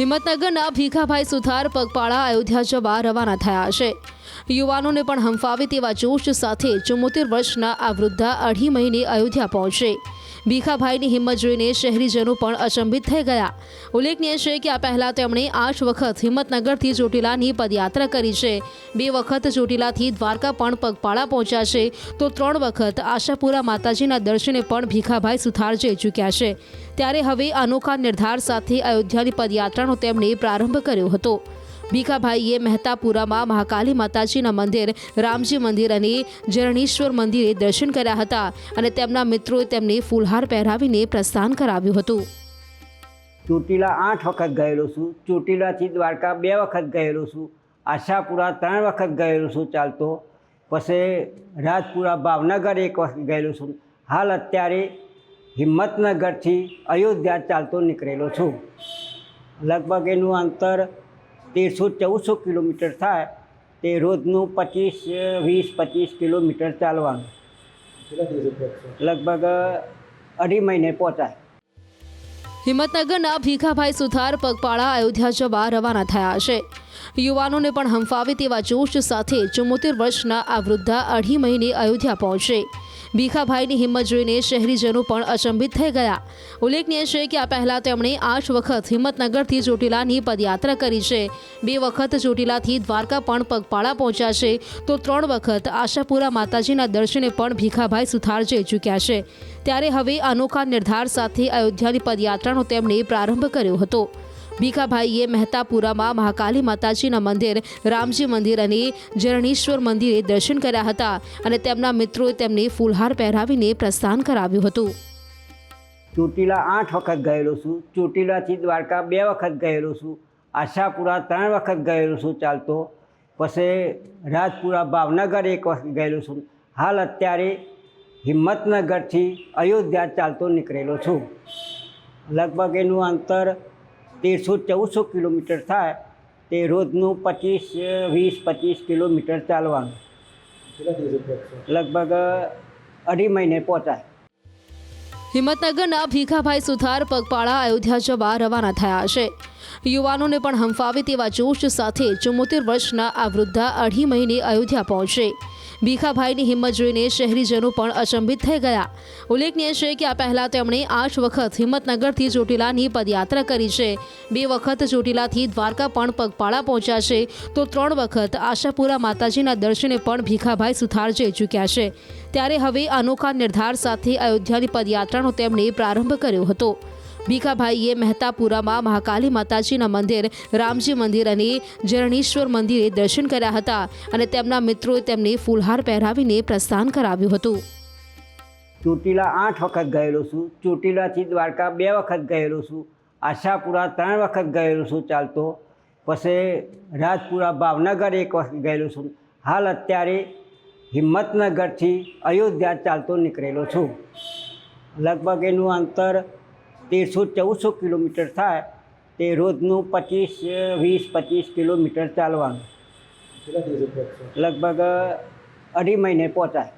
હિંમતનગરના ભીખાભાઈ સુથાર, પગપાળા, અયોધ્યા જવા રવાના થયા છે. યુવાનોને પણ હંફાવે તેવા જોશ સાથે ચુમ્મોતેર વર્ષના આ વૃદ્ધા અઢી મહિને અયોધ્યા પહોંચે. ભીખાભાઈની હિંમત જોઈને શહેરીજનો પણ અચંબિત થઈ ગયા. ઉલ્લેખનીય છે કે આ પહેલા તેમણે આઠ વખત હિંમતનગરથી ચોટીલાની પદયાત્રા કરી છે. બે વખત ચોટીલાથી દ્વારકા પણ પગપાળા પહોંચ્યા છે. તો ત્રણ વખત આશાપુરા માતાજીના દર્શને પણ ભીખાભાઈ સુથાર જઈ ચૂક્યા છે. ત્યારે હવે અનોખા નિર્ધાર સાથે અયોધ્યાની પદયાત્રાનો તેમણે પ્રારંભ કર્યો હતો. ભીખાભાઈએ મહેતાપુરામાં મહાકાલી માતાજીના મંદિર, રામજી મંદિર અને જરણેશ્વર મંદિરે દર્શન કર્યા હતા અને તેમના મિત્રોએ તેમને ફૂલહાર પહેરાવીને પ્રસ્થાન કરાવ્યું હતું. ચોટીલા આઠ વખત ગયેલો છું. ચોટીલાથી દ્વારકા બે વખત ગયેલો છું. આશાપુરા ત્રણ વખત ગયેલો છું ચાલતો. પછી રાજપુરા ભાવનગર એક વખત ગયેલો છું. હાલ અત્યારે હિંમતનગરથી અયોધ્યા ચાલતો નીકળેલો છું. લગભગ એનું અંતર તેરસો ચૌદસો કિલોમીટર થાય તે રોજનું પચીસ વીસ પચીસ કિલોમીટર ચાલવાનું. લગભગ અઢી મહિને પહોંચાય. હિંમતનગરના ભીખાભાઈ સુથાર પગપાળા અયોધ્યા જવા રવાના થયા છે. યુવાનોને પણ હંફાવે તેવા જોશ સાથે ચુમ્મોતેર વર્ષના આ વૃદ્ધા અઢી મહિને અયોધ્યા પહોંચે. ભીખાભાઈની હિંમત જોઈને શહેરીજનો પણ અચંબિત થઈ ગયા. ઉલ્લેખનીય છે કે આ પહેલા તેમણે આઠ વખત હિંમતનગરથી ચોટીલાની પદયાત્રા કરી છે. બે વખત ચોટીલાથી દ્વારકા પણ પગપાળા પહોંચ્યા છે. તો ત્રણ વખત આશાપુરા માતાજીના દર્શને પણ ભીખાભાઈ સુથાર જઈ ચૂક્યા છે. ત્યારે હવે અનોખા નિર્ધાર સાથે અયોધ્યાની પદયાત્રાનો તેમણે પ્રારંભ કર્યો હતો. ભીખાભાઈએ મહેતાપુરામાં મહાકાલી માતાજીના મંદિર, રામજી મંદિર અને જરણેશ્વર મંદિરે દર્શન કર્યા હતા અને તેમના મિત્રોએ તેમને ફૂલહાર પહેરાવીને પ્રસ્થાન કરાવ્યું હતું. ચોટીલા આઠ વખત ગયેલો છું. ચોટીલાથી દ્વારકા બે વખત ગયેલો છું. આશાપુરા ત્રણ વખત ગયેલો છું ચાલતો. પછી રાજપુરા ભાવનગર એક વખત ગયેલો છું. હાલ અત્યારે હિંમતનગરથી અયોધ્યા ચાલતો નીકળેલો છું. લગભગ એનું અંતર તેરસો ચૌદસો કિલોમીટર થાય તે રોજનું પચીસ વીસ પચીસ કિલોમીટર ચાલવાનું. લગભગ અઢી મહિને પહોંચાય. હિંમતનગરના ભીખાભાઈ સુથાર પગપાળા અયોધ્યા જવા રવાના થયા છે. યુવાનોને પણ હંફાવે તેવા જોશ સાથે ચુમ્મોતેર વર્ષના આ વૃદ્ધા અઢી મહિને અયોધ્યા પહોંચે. ભીખાભાઈની હિંમત જોઈને શહેરીજનો પણ અચંબિત થઈ ગયા. ઉલ્લેખનીય છે કે આ પહેલા તેમણે આઠ વખત હિંમતનગરથી ચોટીલાની પદયાત્રા કરી છે. બે વખત ચોટીલાથી દ્વારકા પણ પગપાળા પહોંચ્યા છે. તો ત્રણ વખત આશાપુરા માતાજીના દર્શને પણ ભીખાભાઈ સુથાર જઈ ચૂક્યા છે. ત્યારે હવે અનોખા નિર્ધાર સાથે અયોધ્યાની પદયાત્રાનો તેમણે પ્રારંભ કર્યો હતો. ભીખાભાઈએ મહેતાપુરામાં મહાકાલી માતાજીના મંદિર, રામજી મંદિર અને જરણેશ્વર મંદિરે દર્શન કર્યા હતા અને તેમના મિત્રોએ તેમને ફૂલહાર પહેરાવીને પ્રસ્થાન કરાવ્યું હતું. ચોટીલા આઠ વખત ગયેલો છું. ચોટીલાથી દ્વારકા બે વખત ગયેલો છું. આશાપુરા ત્રણ વખત ગયેલો છું ચાલતો. પછી રાજપુરા ભાવનગર એક વખત ગયેલો છું. હાલ અત્યારે હિંમતનગરથી અયોધ્યા ચાલતો નીકળેલો છું. લગભગ એનું અંતર તેરસો ચૌદસો કિલોમીટર થાય તે રોજનું પચીસ વીસ પચીસ કિલોમીટર ચાલવાનું. લગભગ અઢી મહિને પહોંચાય.